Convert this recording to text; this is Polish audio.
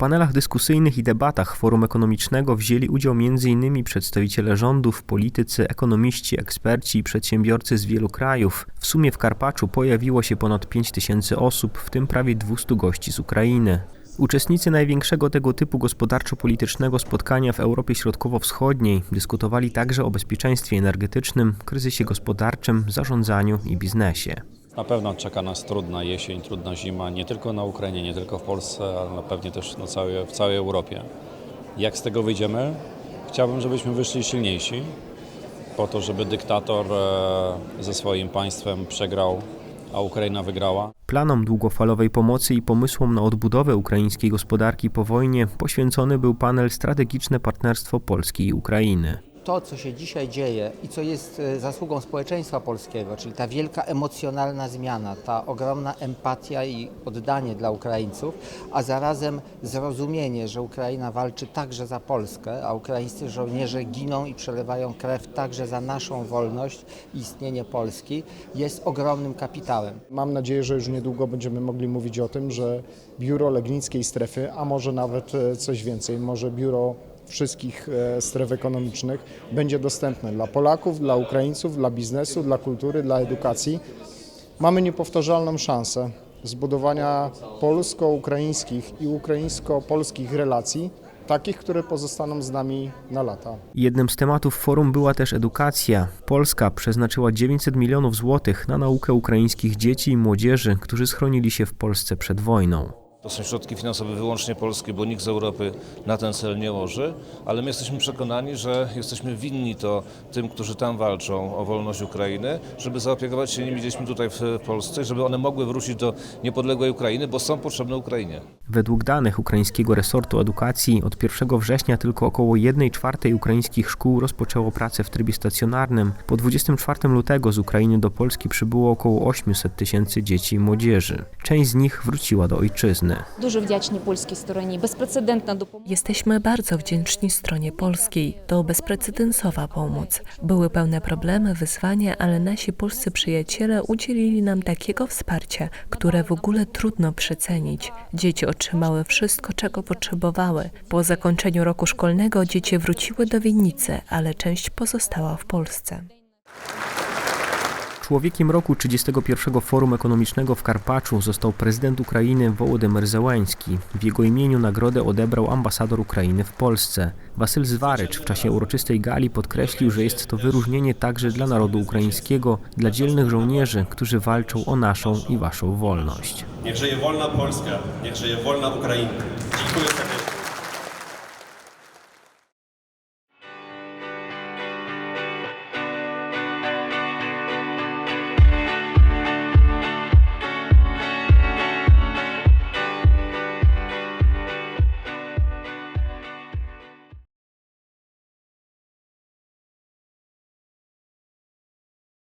panelach dyskusyjnych i debatach Forum Ekonomicznego wzięli udział m.in. przedstawiciele rządów, politycy, ekonomiści, eksperci i przedsiębiorcy z wielu krajów. W sumie w Karpaczu pojawiło się ponad 5 tysięcy osób, w tym prawie 200 gości z Ukrainy. Uczestnicy największego tego typu gospodarczo-politycznego spotkania w Europie Środkowo-Wschodniej dyskutowali także o bezpieczeństwie energetycznym, kryzysie gospodarczym, zarządzaniu i biznesie. Na pewno czeka nas trudna jesień, trudna zima, nie tylko na Ukrainie, nie tylko w Polsce, ale pewnie też na całej, w całej Europie. Jak z tego wyjdziemy? Chciałbym, żebyśmy wyszli silniejsi, po to, żeby dyktator e, ze swoim państwem przegrał, a Ukraina wygrała. Planom długofalowej pomocy i pomysłom na odbudowę ukraińskiej gospodarki po wojnie poświęcony był panel Strategiczne Partnerstwo Polski i Ukrainy. To, co się dzisiaj dzieje i co jest e, zasługą społeczeństwa polskiego, czyli ta wielka emocjonalna zmiana, ta ogromna empatia i oddanie dla Ukraińców, a zarazem zrozumienie, że Ukraina walczy także za Polskę, a ukraińscy żołnierze giną i przelewają krew także za naszą wolność i istnienie Polski, jest ogromnym kapitałem. Mam nadzieję, że już niedługo będziemy mogli mówić o tym, że biuro Legnickiej Strefy, a może nawet e, coś więcej, może biuro wszystkich e, stref ekonomicznych będzie dostępne dla Polaków, dla Ukraińców, dla biznesu, dla kultury, dla edukacji. Mamy niepowtarzalną szansę zbudowania polsko-ukraińskich i ukraińsko-polskich relacji, takich, które pozostaną z nami na lata. Jednym z tematów forum była też edukacja. Polska przeznaczyła 900 milionów złotych na naukę ukraińskich dzieci i młodzieży, którzy schronili się w Polsce przed wojną. To są środki finansowe wyłącznie polskie, bo nikt z Europy na ten cel nie łoży, ale my jesteśmy przekonani, że jesteśmy winni to tym, którzy tam walczą o wolność Ukrainy, żeby zaopiekować się nimi dziećmi tutaj w Polsce, żeby one mogły wrócić do niepodległej Ukrainy, bo są potrzebne Ukrainie. Według danych ukraińskiego resortu edukacji od 1 września tylko około 1 czwartej ukraińskich szkół rozpoczęło pracę w trybie stacjonarnym. Po 24 lutego z Ukrainy do Polski przybyło około 800 tysięcy dzieci i młodzieży. Część z nich wróciła do ojczyzny. Dużo wdzięczni polskiej stronie, bezprecedentna pomoc. Jesteśmy bardzo wdzięczni stronie polskiej. To bezprecedensowa pomoc. Były pełne problemy, wyzwania, ale nasi polscy przyjaciele udzielili nam takiego wsparcia, które w ogóle trudno przecenić. Dzieci otrzymały wszystko, czego potrzebowały. Po zakończeniu roku szkolnego dzieci wróciły do Winnicy, ale część pozostała w Polsce. Człowiekiem roku 31 Forum Ekonomicznego w Karpaczu został prezydent Ukrainy Wołodymyr Zełański. W jego imieniu nagrodę odebrał ambasador Ukrainy w Polsce. Wasyl Zwarycz w czasie uroczystej gali podkreślił, że jest to wyróżnienie także dla narodu ukraińskiego, dla dzielnych żołnierzy, którzy walczą o naszą i waszą wolność. Niech żyje wolna Polska, niech żyje wolna Ukraina. Dziękuję serdecznie.